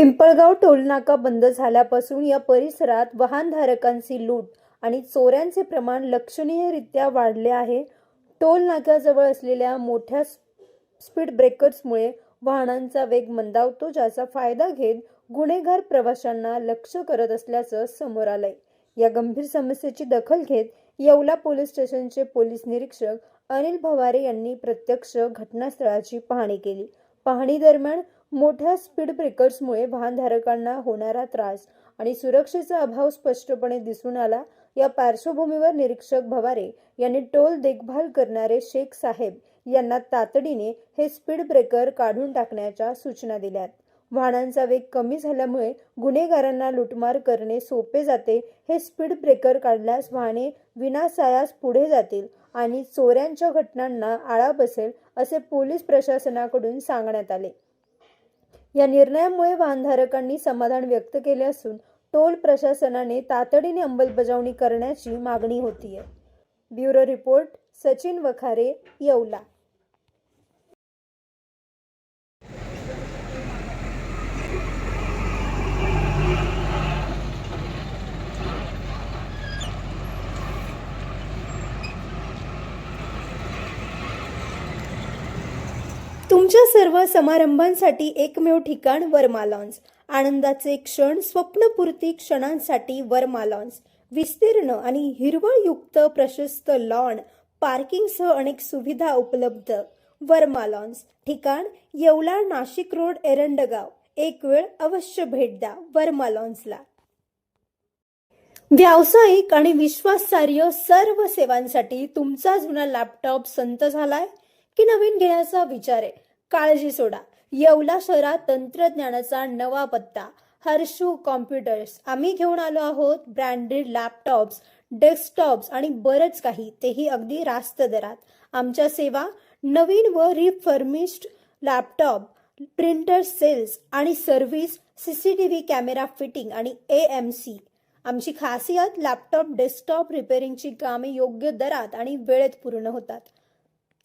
पिंपळगाव टोलनाका बंद झाल्यापासून या परिसरात वाहनधारकांची लूट आणि चोऱ्यांचे प्रमाण लक्षणीयरित्या वाढले आहे. टोल नाक्याजवळ असलेल्या मोठ्या स्पीड ब्रेकर्समुळे वाहनांचा वेग मंदावतो ज्याचा फायदा घेत गुन्हेगार प्रवाशांना लक्ष करत असल्याचं समोर आलंय. या गंभीर समस्येची दखल घेत येवला पोलीस स्टेशनचे पोलीस निरीक्षक अनिल भवारे यांनी प्रत्यक्ष घटनास्थळाची पाहणी केली. पाहणी दरम्यान मोठ्या स्पीड ब्रेकर्समुळे वाहनधारकांना होणारा त्रास आणि सुरक्षेचा अभाव स्पष्टपणे दिसून आला. या पार्श्वभूमीवर निरीक्षक भवारे यांनी टोल देखभाल करणारे शेख साहेब यांना तातडीने हे स्पीड ब्रेकर काढून टाकण्याच्या सूचना दिल्यात. वाहनांचा वेग कमी झाल्यामुळे गुन्हेगारांना लुटमार करणे सोपे जाते. हे स्पीड ब्रेकर काढल्यास वाहने विनासायास पुढे जातील आणि चोऱ्यांच्या घटनांना आळा बसेल असे पोलीस प्रशासनाकडून सांगण्यात आले. या निर्णयामुळे वाहनधारकांनी समाधान व्यक्त केले असून टोल प्रशासनाने तातडीने अंमलबजावणी करण्याची मागणी होती आहे ब्युरो रिपोर्ट सचिन वखारे येवला. तुमच्या सर्व समारंभांसाठी एकमेव ठिकाण वर्मा लॉन्स. आनंदाचे क्षण स्वप्नपूर्ती क्षणांसाठी वर्मा लॉन्स. विस्तीर्ण आणि हिरवळयुक्त प्रशस्त लॉन पार्किंगसह अनेक सुविधा उपलब्ध. वर्मा लॉन्स. ठिकाण येवला नाशिक रोड एरंडगाव. एक वेळ अवश्य भेट द्या वर्मा लॉन्सला. व्यावसायिक आणि विश्वासार्ह सर्व सेवांसाठी तुमचा जुना लॅपटॉप संत झालाय? की नवीन घेण्याचा विचार आहे? काळजी सोडा. येवला शहरात तंत्रज्ञानाचा नवा पत्ता हर्षू कॉम्प्युटर्स. आम्ही घेऊन आलो आहोत ब्रँडेड लॅपटॉप्स डेस्कटॉप्स आणि बरंच काही. तेही अगदी रास्त दरात. आमच्या सेवा नवीन व रिफर्मिश्ड लॅपटॉप प्रिंटर सेल्स आणि service C C T V camera fitting आणि ए एम सी आमची खासियत लॅपटॉप डेस्कटॉप रिपेअरिंगची कामे योग्य दरात आणि वेळेत पूर्ण होतात.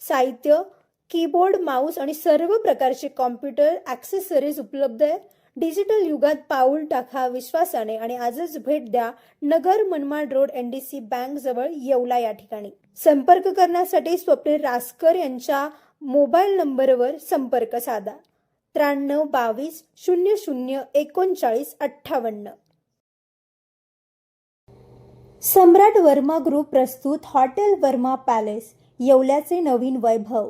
साहित्य कीबोर्ड माऊस आणि सर्व प्रकारचे कॉम्प्युटर ॲक्सेसरीज उपलब्ध आहे डिजिटल युगात पाऊल टाका विश्वासाने आणि आजच भेट द्या Nagar Manmad road N D C bank जवळ येवला या ठिकाणी. संपर्क करण्यासाठी स्वप्नील रासकर यांच्या मोबाईल नंबरवर संपर्क साधा. त्र्याण्णव बावीस शून्य शून्य एकोणचाळीस अठ्ठावन्न. सम्राट वर्मा ग्रुप प्रस्तुत हॉटेल वर्मा पॅलेस येवल्याचे नवीन वैभव.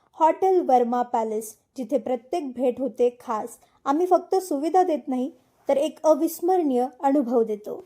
हॉटेल वर्मा पॅलेस जिथे प्रत्येक भेट होते खास. आम्ही फक्त सुविधा देत नाही तर एक अविस्मरणीय अनुभव देतो.